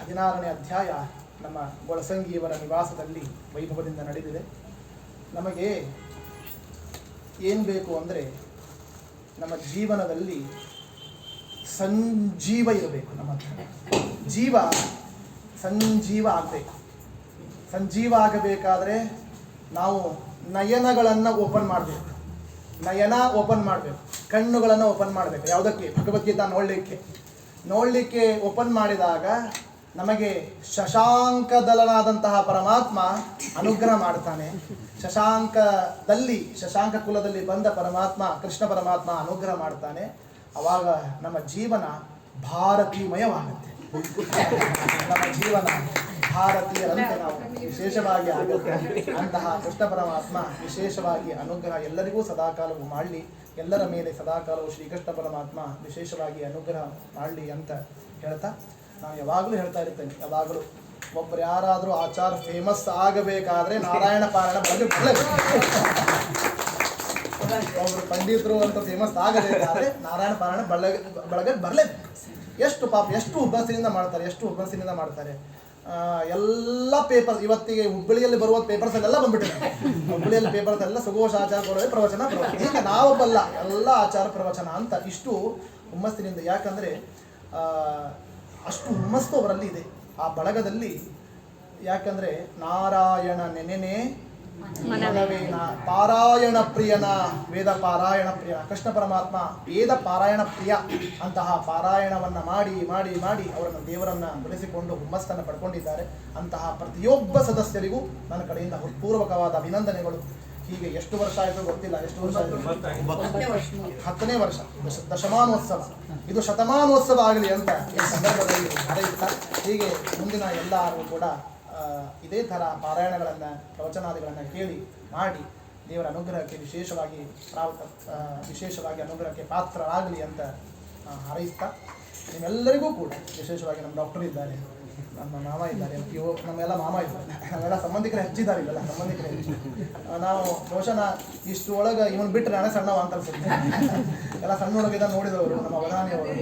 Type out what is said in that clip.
ಹದಿನಾರನೇ ಅಧ್ಯಾಯ ನಮ್ಮ ಗೊಳಸಂಗಿಯವರ ನಿವಾಸದಲ್ಲಿ ವೈಭವದಿಂದ ನಡೆದಿದೆ. ನಮಗೆ ಏನು ಬೇಕು ಅಂದರೆ ನಮ್ಮ ಜೀವನದಲ್ಲಿ ಸಂಜೀವ ಇರಬೇಕು ನಮ್ಮ ಜೀವ ಸಂಜೀವ ಆಗಬೇಕು. ಸಂಜೀವ ಆಗಬೇಕಾದ್ರೆ ನಾವು ನಯನಗಳನ್ನು ಓಪನ್ ಮಾಡಬೇಕು. ನಯನ ಓಪನ್ ಮಾಡಬೇಕು. ಕಣ್ಣುಗಳನ್ನು ಓಪನ್ ಮಾಡಬೇಕು. ಯಾವುದಕ್ಕೆ? ಭಗವದ್ಗೀತಾ ನೋಡಲಿಕ್ಕೆ ನೋಡಲಿಕ್ಕೆ ಓಪನ್ ಮಾಡಿದಾಗ ನಮಗೆ ಶಶಾಂಕದಲನಾದಂತಹ ಪರಮಾತ್ಮ ಅನುಗ್ರಹ ಮಾಡ್ತಾನೆ. ಶಶಾಂಕದಲ್ಲಿ, ಶಶಾಂಕ ಕುಲದಲ್ಲಿ ಬಂದ ಪರಮಾತ್ಮ, ಕೃಷ್ಣ ಪರಮಾತ್ಮ ಅನುಗ್ರಹ ಮಾಡ್ತಾನೆ. ಅವಾಗ ನಮ್ಮ ಜೀವನ ಭಾರತೀಮಯವಾಗುತ್ತೆ. ನಮ್ಮ ಜೀವನ ಭಾರತೀಯರಂತೆ ನಾವು. ವಿಶೇಷವಾಗಿ ಆಗುತ್ತೆ ಅಂತಹ ಕೃಷ್ಣ ಪರಮಾತ್ಮ ವಿಶೇಷವಾಗಿ ಅನುಗ್ರಹ ಎಲ್ಲರಿಗೂ ಸದಾಕಾಲವು ಮಾಡಲಿ, ಎಲ್ಲರ ಮೇಲೆ ಸದಾಕಾಲವು ಶ್ರೀಕೃಷ್ಣ ಪರಮಾತ್ಮ ವಿಶೇಷವಾಗಿ ಅನುಗ್ರಹ ಮಾಡಲಿ ಅಂತ ಹೇಳ್ತಾ ನಾನು ಯಾವಾಗಲೂ ಹೇಳ್ತಾ ಇರ್ತೇನೆ, ಯಾವಾಗಲೂ ಒಬ್ಬರು ಯಾರಾದರೂ ಆಚಾರ ಫೇಮಸ್ ಆಗಬೇಕಾದ್ರೆ ನಾರಾಯಣ ಪಾರಾಯಣ ಬರಲೇಬೇಕು. ಒಬ್ರು ಪಂಡಿತರು ಅಂತ ಫೇಮಸ್ ಆಗಬೇಕಾದ್ರೆ ನಾರಾಯಣ ಪಾರಾಯಣ ಬಳಗ ಬಳಗ ಬರಲೇಬೇಕು. ಎಷ್ಟು ಪಾಪ, ಎಷ್ಟು ಹುಬ್ಬಸ್ಸಿನಿಂದ ಮಾಡ್ತಾರೆ, ಎಷ್ಟು ಹುಬ್ಬಸ್ಸಿನಿಂದ ಮಾಡ್ತಾರೆ. ಎಲ್ಲ ಪೇಪರ್ ಇವತ್ತಿಗೆ ಹುಬ್ಬಳ್ಳಿಯಲ್ಲಿ ಬರುವ ಪೇಪರ್ಸ್ ಎಲ್ಲ ಬಂದ್ಬಿಟ್ಟಿದೆ. ಹುಬ್ಬಳ್ಳಿಯಲ್ಲಿ ಪೇಪರ್ ಎಲ್ಲ ಸುಘೋಷ ಆಚಾರ ಕೊಡೋದೇ ಪ್ರವಚನ ಈಗ ನಾವೊಬ್ಬಲ್ಲ, ಎಲ್ಲ ಆಚಾರ, ಪ್ರವಚನ ಅಂತ ಇಷ್ಟು ಹುಮ್ಮಸ್ಸಿನಿಂದ. ಯಾಕಂದ್ರೆ ಅಷ್ಟು ಹುಮ್ಮಸ್ಸು ಅವರಲ್ಲಿ ಇದೆ. ಆ ಬಳಗದಲ್ಲಿ ಯಾಕಂದ್ರೆ ನಾರಾಯಣ ನೆನೆನೆ ಪಾರಾಯಣ ಪ್ರಿಯನ ವೇದ ಪಾರಾಯಣ ಪ್ರಿಯ. ಕೃಷ್ಣ ಪರಮಾತ್ಮ ವೇದ ಪಾರಾಯಣ ಪ್ರಿಯ ಅಂತಹ ಪಾರಾಯಣವನ್ನ ಮಾಡಿ ಮಾಡಿ ಮಾಡಿ ಅವರನ್ನು ದೇವರನ್ನ ಬೆಳೆಸಿಕೊಂಡು ಹುಮ್ಮಸ್ಸನ್ನು ಪಡ್ಕೊಂಡಿದ್ದಾರೆ. ಅಂತಹ ಪ್ರತಿಯೊಬ್ಬ ಸದಸ್ಯರಿಗೂ ನನ್ನ ಕಡೆಯಿಂದ ಹೃತ್ಪೂರ್ವಕವಾದ ಅಭಿನಂದನೆಗಳು. ಹೀಗೆ ಎಷ್ಟು ವರ್ಷ ಆಯಿತು ಗೊತ್ತಿಲ್ಲ. ಎಷ್ಟು ವರ್ಷ ಆಯಿತು ಹತ್ತನೇ ವರ್ಷ. ದಶ ದಶಮಾನೋತ್ಸವ. ಇದು ಶತಮಾನೋತ್ಸವ ಆಗಲಿ ಅಂತ ಈ ಸಂದರ್ಭದಲ್ಲಿ ನಡೆಯುತ್ತಾ ಹೀಗೆ ಮುಂದಿನ ಎಲ್ಲರೂ ಕೂಡ ಇದೇ ಥರ ಪಾರಾಯಣಗಳನ್ನು, ಪ್ರವಚನಾದಿಗಳನ್ನು ಕೇಳಿ ಮಾಡಿ ದೇವರ ಅನುಗ್ರಹಕ್ಕೆ ವಿಶೇಷವಾಗಿ ವಿಶೇಷವಾಗಿ ಅನುಗ್ರಹಕ್ಕೆ ಪಾತ್ರರಾಗಲಿ ಅಂತ ಹಾರೈಸ್ತಾ ನಿಮ್ಮೆಲ್ಲರಿಗೂ ಕೂಡ ವಿಶೇಷವಾಗಿ ನಮ್ಮ ಡಾಕ್ಟರ್ ಇದ್ದಾರೆ, ನಮ್ಮ ಮಾಮ ಇದ್ದಾರೆ ಯೋ ನಮ್ಮೆಲ್ಲ ಮಾಮ ಇದ್ದಾರೆ. ನಮ್ಮೆಲ್ಲ ಸಂಬಂಧಿಕರು ಹೆಚ್ಚಿದ್ದಾರೆ ಇವೆಲ್ಲ ಸಂಬಂಧಿಕರು ಹೆಚ್ಚು. ನಾವು ಬಹುಶಃ ಇಷ್ಟು ಒಳಗೆ ಇವನು ಬಿಟ್ಟರೆ ನಾನೇ ಸಣ್ಣವ ಅಂತ ಅನ್ಸುತ್ತೆ. ಎಲ್ಲ ಸಣ್ಣ ಒಳಗಿದ ನೋಡಿದವರು ನಮ್ಮ ಅವಧಾನಿಯವರು